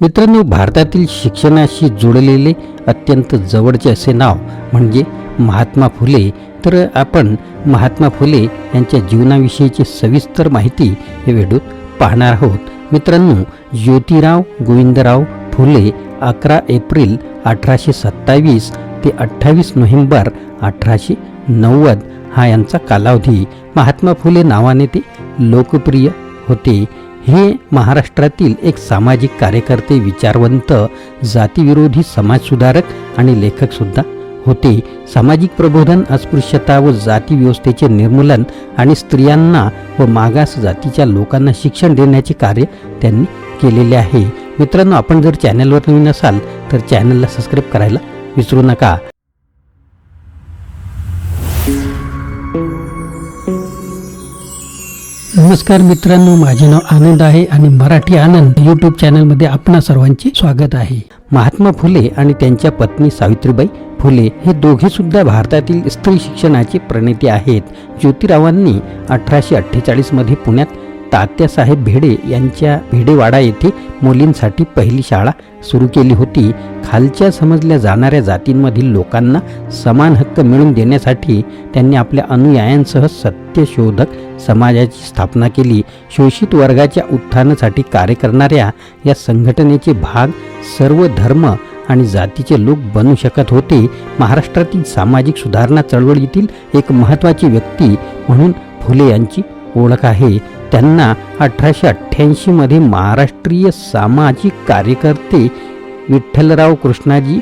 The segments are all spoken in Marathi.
मित्रांनो भारतातील शिक्षणाशी जोडलेले अत्यंत जवळचे असे नाव म्हणजे महात्मा फुले. तर आपण महात्मा फुले यांच्या जीवनाविषयीची सविस्तर माहिती या व्हिडिओत पाहणार आहोत. मित्रांनो ज्योतिराव गोविंदराव फुले अकरा एप्रिल अठराशे सत्तावीस ते अठ्ठावीस नोव्हेंबर अठराशे नव्वद हा यांचा कालावधी. महात्मा फुले नावाने ते लोकप्रिय होते. हे महाराष्ट्रातील एक सामाजिक कार्यकर्ते विचारवंत जातीविरोधी समाजसुधारक आणि लेखकसुद्धा होते. सामाजिक प्रबोधन अस्पृश्यता व जाती व्यवस्थेचे निर्मूलन आणि स्त्रियांना व मागास जातीच्या लोकांना शिक्षण देण्याचे कार्य त्यांनी केलेले आहे. मित्रांनो आपण जर चॅनलवर नवीन असाल तर चॅनलला सबस्क्राईब करायला विसरू नका. नमस्कार मित्रांनो माझे नाव आनंद आहे आणि मराठी आनंद यूट्यूब चॅनलमध्ये आपणा सर्वांचे स्वागत आहे. महात्मा फुले आणि त्यांच्या पत्नी सावित्रीबाई फुले हे दोघे सुद्धा भारतातील स्त्री शिक्षणाचे प्रणेते आहेत. ज्योतिरावांनी अठराशे अठ्ठेचाळीसमध्ये पुण्यात तात्यासाहेब भेडे यांच्या भिडेवाडा येथे मुलींसाठी पहिली शाळा सुरू केली होती. खालच्या समजल्या जाणाऱ्या जातींमधील लोकांना समान हक्क मिळवून देण्यासाठी त्यांनी आपल्या अनुयायांसह सत्यशोधक समाजाची स्थापना केली. शोषित वर्गाच्या उत्थानासाठी कार्य करणाऱ्या या संघटनेचे भाग सर्व धर्म आणि जातीचे लोक बनू शकत होते. महाराष्ट्रातील सामाजिक सुधारणा चळवळीतील एक महत्त्वाची व्यक्ती म्हणून फुले यांची ओळख आहे त्यांना अठराशे अठ्ठ्याऐंशीमध्ये महाराष्ट्रीय सामाजिक कार्यकर्ते विठ्ठलराव कृष्णाजी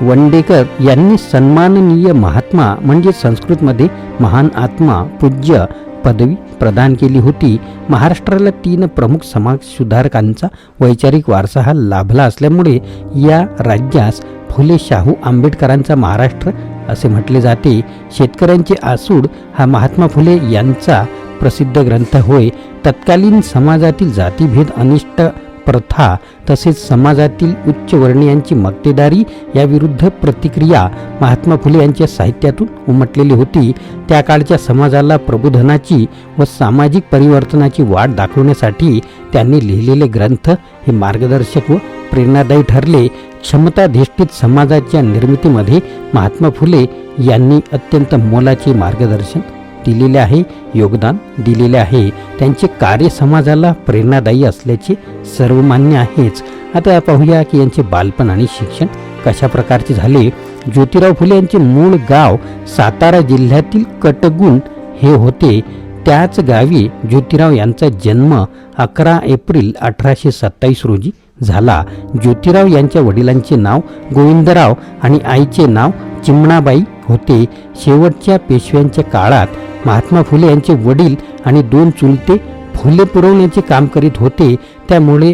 वंडेकर यांनी सन्माननीय महात्मा म्हणजे संस्कृतमध्ये महान आत्मा पूज्य पदवी प्रदान केली होती. महाराष्ट्राला तीन प्रमुख समाज सुधारकांचा वैचारिक वारसा हा लाभला असल्यामुळे या राज्यास फुले शाहू आंबेडकरांचा महाराष्ट्र असे म्हटले जाते. शेतकऱ्यांचे आसूड हा महात्मा फुले यांचा प्रसिद्ध ग्रंथ होय. तत्कालीन समाजातील जातीभेद अनिष्ट प्रथा तसेच समाजातील उच्चवर्णीयांची मक्तेदारी याविरुद्ध प्रतिक्रिया महात्मा फुले यांच्या साहित्यातून उमटलेली होती. त्या काळच्या समाजाला प्रबोधनाची व सामाजिक परिवर्तनाची वाट दाखवण्यासाठी त्यांनी लिहिलेले ग्रंथ हे मार्गदर्शक व प्रेरणादायी ठरले. क्षमताधिष्ठित समाजाच्या निर्मितीमध्ये महात्मा फुले यांनी अत्यंत मोलाचे मार्गदर्शन दिलेले आहे योगदान दिलेले आहे. त्यांचे कार्य समाजाला प्रेरणादायी असल्याचे सर्वमान्य आहेच. आता पाहूया की यांचे बालपण आणि शिक्षण कशा प्रकारचे झाले? ज्योतिराव फुले यांचे मूळ गाव सातारा जिल्ह्यातील कटगुण हे होते. त्याच गावी ज्योतिराव यांचा जन्म अकरा एप्रिल अठराशे सत्तावीस रोजी झाला. ज्योतिराव यांच्या वडिलांचे नाव गोविंदराव आणि आईचे नाव चिमणाबाई होते शेवटच्या पेशव्यांच्या काळात महात्मा फुले यांचे वडील आणि दोन चुलते फुले पुरवण्याचे काम करीत होते. त्यामुळे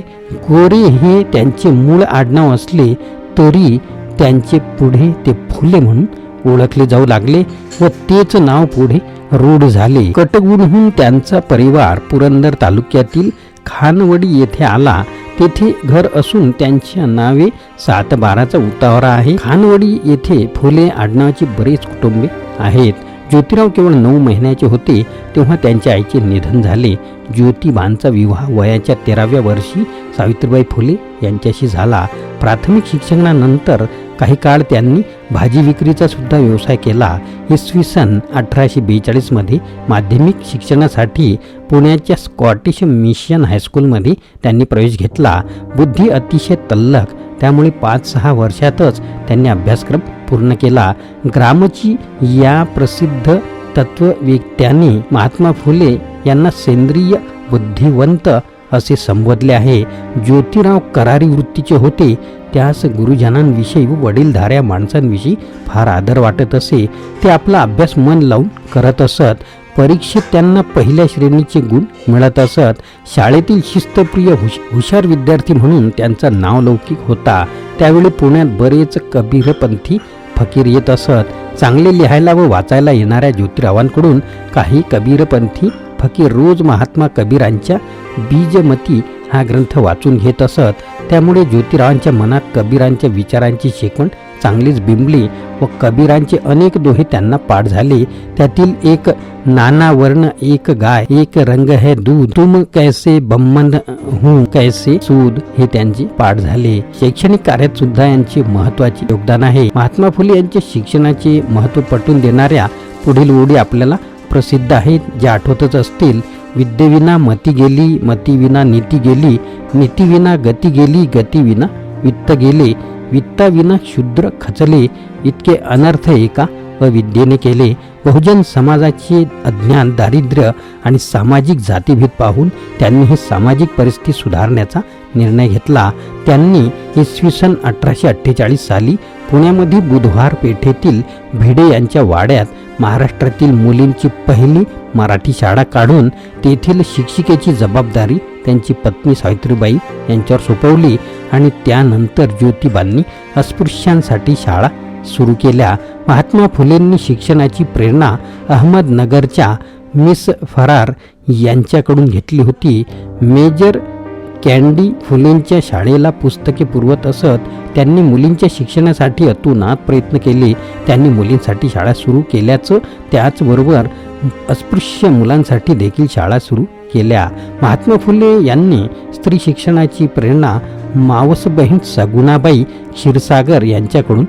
गोरे हे त्यांचे मूळ आडनाव असले तरी त्यांचे पुढे ते फुले म्हणून ओळखले जाऊ लागले व तेच नाव पुढे रूढ झाले. कटगुणहून त्यांचा परिवार पुरंदर तालुक्यातील खानवडी येथे आला. तेथे घर असून त्यांच्या नावे सात बाराचा उतावरा आहे. खानवडी येथे फुले आडनावाची बरेच कुटुंबे आहेत. ज्योतिराव केवळ नऊ महिन्याचे होते तेव्हा त्यांच्या आईचे निधन झाले. ज्योतिबांचा विवाह वयाच्या तेराव्या वर्षी सावित्रीबाई फुले यांच्याशी झाला. प्राथमिक शिक्षणानंतर काही काळ त्यांनी भाजी विक्रीचा सुद्धा व्यवसाय केला. इसवी सन अठराशे बेचाळीसमध्ये माध्यमिक शिक्षणासाठी पुण्याच्या स्कॉटिश मिशन हायस्कूलमध्ये त्यांनी प्रवेश घेतला. बुद्धी अतिशय तल्लख त्यामुळे पाच सहा वर्षातच त्यांनी अभ्यासक्रम पूर्ण केला. ग्रामची या प्रसिद्ध तत्ववेत्याने महात्मा फुले यांना सेंद्रिय बुद्धिवंत असे संबोधले आहे. ज्योतिराव करारी वृत्तीचे होते. त्यास गुरुजनांविषयी व वडीलधाऱ्या माणसांविषयी फार आदर वाटत असे ते आपला अभ्यास मन लावून करत असत. परीक्षेत त्यांना पहिल्या श्रेणीचे गुण मिळत असत. शाळेतील शिस्तप्रिय हुश हुशार विद्यार्थी म्हणून त्यांचा नावलौकिक होता. त्यावेळी पुण्यात बरेच कबीरपंथी फकीर येत असत. चांगले लिहायला व वाचायला येणाऱ्या ज्योतिरावांकडून काही कबीरपंथी फकीर रोज महात्मा कबीरांच्या बीजमती हा ग्रंथ वाचून घेत असत. त्यामुळे ज्योतिरावांच्या मनात कबीरांच्या विचारांची शिकवण चांगलीच बिंबली व कबीरांचे अनेक दोहे त्यांना पाठ झाले. त्यातील एक नाना वर्ण एक गाय एक रंग है दूध. तुम कैसे बम्मन हूँ कैसे सूद? हे त्यांचे पाठ झाले. शैक्षणिक कार्यात सुद्धा यांचे महत्त्वाचे योगदान आहे. महात्मा फुले यांचे शिक्षणाचे महत्त्व पटवून देणाऱ्या पुढील ओढी आपल्याला प्रसिद्ध आहेत ज्या आठवतच असतील. विद्येविना मती गेली मतीविना नीती गेली नीतीविना गती गेली गतीविना वित्त गेले वित्ताविना शूद्र खचले इतके अनर्थ एका अविद्येने केले. बहुजन समाजाचे अज्ञान दारिद्र्य आणि सामाजिक जातीभेद पाहून त्यांनी ही सामाजिक परिस्थिती सुधारण्याचा निर्णय घेतला. त्यांनी इसवी सन अठराशे अठ्ठेचाळीस साली पुण्यामध्ये बुधवार पेठेतील भिडे यांच्या वाड्यात महाराष्ट्रातील मुलींची पहिली मराठी शाळा काढून तेथील शिक्षिकेची जबाबदारी त्यांची पत्नी सावित्रीबाई यांच्यावर सोपवली आणि त्यानंतर ज्योतिबांनी अस्पृश्यांसाठी शाळा सुरू केल्या. महात्मा फुलेंनी शिक्षणाची प्रेरणा अहमदनगरच्या मिस फरार यांच्याकडून घेतली होती. मेजर कॅन्डी फुलेंच्या शाळेला पुस्तके पुरवत असत त्यांनी मुलींच्या शिक्षणासाठी अतुनात प्रयत्न केले. त्यांनी मुलींसाठी शाळा सुरू केल्याचं त्याचबरोबर अस्पृश्य मुलांसाठी देखील शाळा सुरू केल्या. महात्मा फुले यांनी स्त्री शिक्षणाची प्रेरणा मावस बहीण सगुणाबाई क्षीरसागर यांच्याकडून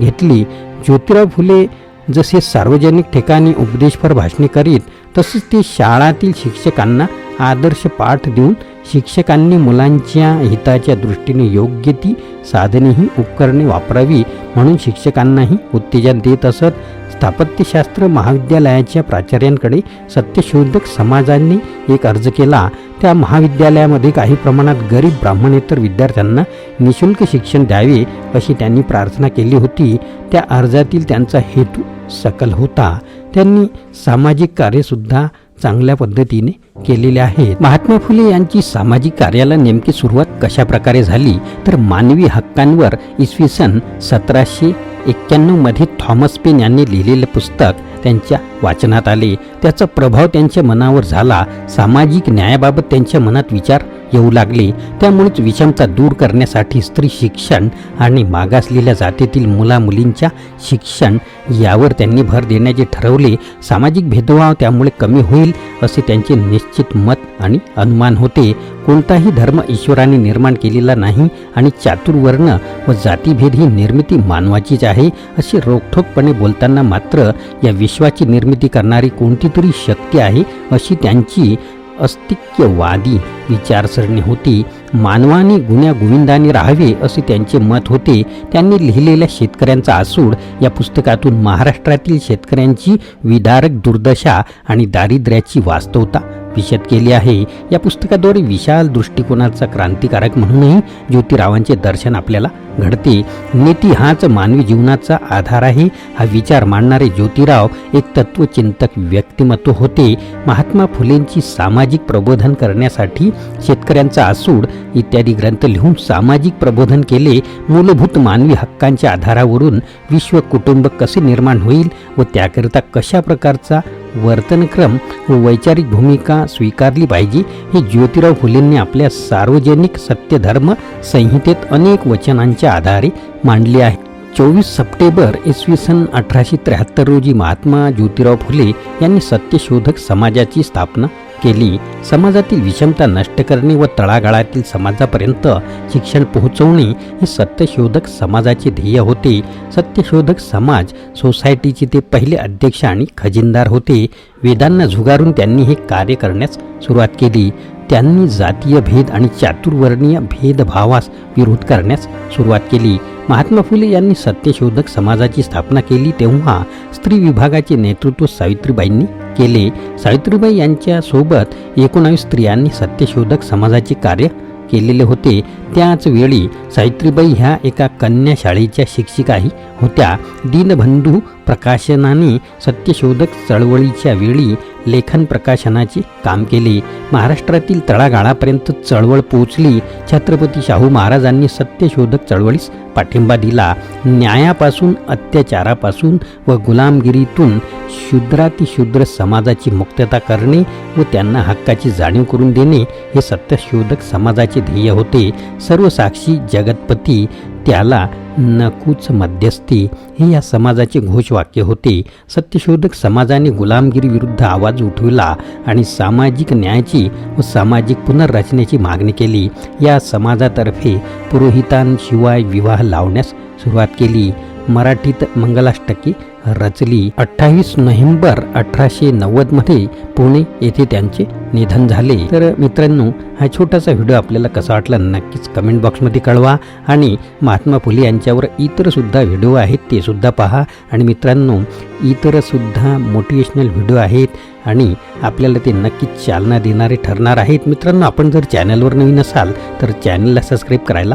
घेतली. ज्योतिराव फुले जसे सार्वजनिक ठिकाणी उपदेशपर भाषणे करीत तसेच ते शाळातील शिक्षकांना आदर्श पाठ देऊन शिक्षकांनी मुलांच्या हिताच्या दृष्टीने योग्य ती साधनेही उपकरणे वापरावी म्हणून शिक्षकांनाही उत्तेजन देत असत. स्थापत्यशास्त्र महाविद्यालयाच्या प्राचार्यांकडे सत्यशोधक समाजाने एक अर्ज केला. त्या महाविद्यालयामध्ये काही प्रमाणात गरीब ब्राह्मणेतर विद्यार्थ्यांना निशुल्क शिक्षण द्यावे अशी त्यांनी प्रार्थना केली होती. त्या अर्जातील त्यांचा हेतू सकल होता. त्यांनी सामाजिक कार्यसुद्धा चांगल्या पद्धतीने केलेले आहेत. महात्मा फुले यांची सामाजिक कार्याला नेमकी सुरुवात कशा प्रकारे झाली? तर मानवी हक्कांवर इसवी सन सतराशे एक्क्याण्णवमध्ये थॉमस पेन यांनी लिहिलेलं पुस्तक त्यांच्या वाचनात आले त्याचा प्रभाव त्यांच्या मनावर झाला. सामाजिक न्यायाबाबत त्यांच्या मनात विचार येऊ लागले. त्यामुळेच विषमता दूर करण्यासाठी स्त्री शिक्षण आणि मागासलेल्या जातीतील मुलामुलींच्या शिक्षण यावर त्यांनी भर देण्याचे ठरवले. सामाजिक भेदभाव त्यामुळे कमी होईल असे त्यांचे निश्चित मत आणि अनुमान होते. कोणताही धर्म ईश्वराने निर्माण केलेला नाही आणि चातुर्वर्ण व जातीभेद ही निर्मिती मानवाचीच आहे अशी रोखठोकपणे बोलताना मात्र या विश्वाची निर्मिती करणारी कोणती तरी शक्ती आहे अशी त्यांची अस्तित्ववादी विचारसरणी होती. मानवाने गुण्या गोविंदाने राहावे असे त्यांचे मत होते. त्यांनी लिहिलेल्या शेतकऱ्यांचा आसूड या पुस्तकातून महाराष्ट्रातील शेतकऱ्यांची विदारक दुर्दशा आणि दारिद्र्याची वास्तवता विशद केली आहे. या पुस्तकाद्वारे विशाल दृष्टिकोनाचा क्रांतिकारक म्हणूनही ज्योतिरावांचे दर्शन आपल्याला घडते. नीती हाच मानवी जीवनाचा आधार आहे. हा विचार मांडणारे ज्योतिराव एक तत्वचिंतक व्यक्तिमत्व होते. महात्मा फुलेंची सामाजिक प्रबोधन करण्यासाठी शेतकऱ्यांचा आसूड इत्यादी ग्रंथ लिहून सामाजिक प्रबोधन केले. मूलभूत मानवी हक्कांच्या आधारावरून विश्व कुटुंब कसे निर्माण होईल व त्याकरिता कशा प्रकारचा वर्तनक्रम व वैचारिक भूमिका स्वीकारली पाहिजे. हे ज्योतिराव फुलेंनी आपल्या सार्वजनिक सत्यधर्म संहितेत अनेक वचनांच्या आधारे मांडले आहे. चोवीस सप्टेंबर इसवी सन अठराशे त्र्याहत्तर रोजी महात्मा ज्योतिराव फुले यांनी सत्यशोधक समाजाची स्थापना केली समाजातील विषमता नष्ट करणे व तळागाळातील समाजापर्यंत शिक्षण पोहोचवणे हे सत्यशोधक समाजाचे ध्येय होते. सत्यशोधक समाज सोसायटीचे ते पहिले अध्यक्ष आणि खजिनदार होते. वेदांना झुगारून त्यांनी हे कार्य करण्यास सुरुवात केली. त्यांनी जातीय भेद आणि चातुर्वर्णीय भेदभावास विरोध करण्यास सुरुवात केली. महात्मा फुले यांनी सत्यशोधक समाजाची स्थापना केली तेव्हा स्त्री विभागाचे नेतृत्व सावित्रीबाईंनी केले. सावित्रीबाई यांच्या सोबत एकोणावीस स्त्रियांनी सत्यशोधक समाजाचे कार्य केलेले होते. त्याच वेळी सावित्रीबाई ह्या एका कन्या शाळेच्या शिक्षिकाही होत्या. दीनबंधू प्रकाशनाने सत्यशोधक चळवळीच्या वेळी लेखन प्रकाशनाचे काम केले. महाराष्ट्रातील तळागाळापर्यंत चळवळ पोचली छत्रपती शाहू महाराजांनी सत्यशोधक चळवळीस पाठिंबा दिला. न्यायापासून अत्याचारापासून व गुलामगिरीतून शूद्रातिशूद्र समाजाची मुक्तता करणे व त्यांना हक्काची जाणीव करून देणे हे सत्यशोधक समाजाचे ध्येय होते. सर्व साक्षी जगतपती त्याला नकूच मध्यस्थी हे या समाजाचे घोषवाक्य होते. सत्यशोधक समाजाने गुलामगिरी विरुद्ध आवाज उठविला आणि सामाजिक न्यायाची व सामाजिक पुनर्रचनेची मागणी केली. या समाजातर्फे पुरोहितांशिवाय विवाह लावण्यास सुरुवात केली. मराठीत मंगलाष्टकी रचली. अठ्ठावीस नोव्हेंबर अठराशे नव्वदमध्ये पुणे येथे त्यांचे निधन झाले. तर मित्रांनो हा छोटासा व्हिडिओ आपल्याला कसा वाटला नक्कीच कमेंट बॉक्समध्ये कळवा आणि महात्मा फुले यांच्यावर इतरसुद्धा व्हिडिओ आहेत ते सुद्धा पहा. आणि मित्रांनो इतरसुद्धा मोटिवेशनल व्हिडिओ आहेत आणि आपल्याला ते नक्कीच चालना देणारे ठरणार आहेत. मित्रांनो आपण जर चॅनलवर नवीन असाल तर चॅनलला सबस्क्राईब करायला